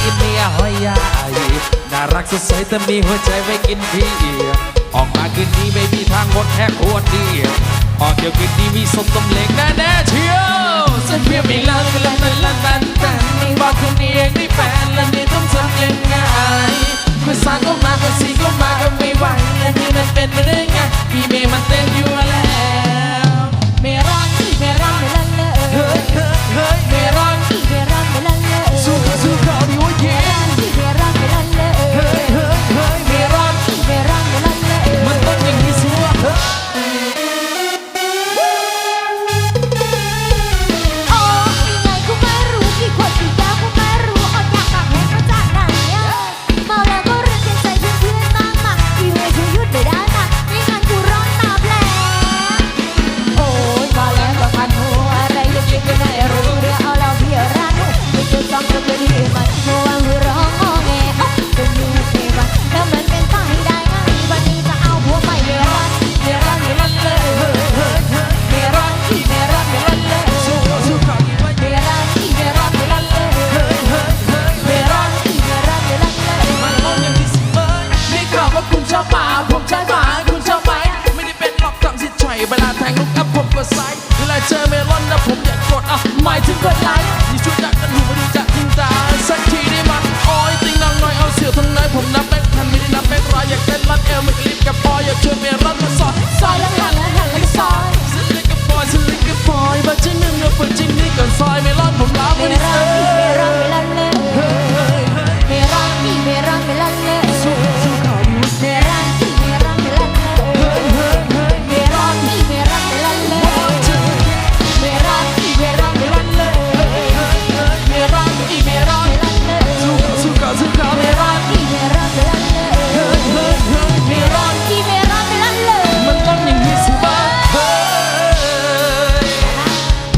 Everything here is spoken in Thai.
ชีเมียหอยใหญ่น่ารักสดใสแต่มีหัวใจไว้กินพี่ออกมากินนี้ไม่มีทางหมดแค่ขวดเดีออกเดี๋ยวกินนี้มีสมต้มเล็กแน่แน่เชียวฉันเพียงไม่ลังลังลังลังลังแต่ไม่บอกคนนี้เองไม่แฟนแล้วนี่ต้องทำยังไงคือสารก็มาเมื่อสีก็มาก็ไม่ไหวและนี่มันเป็นไม่ได้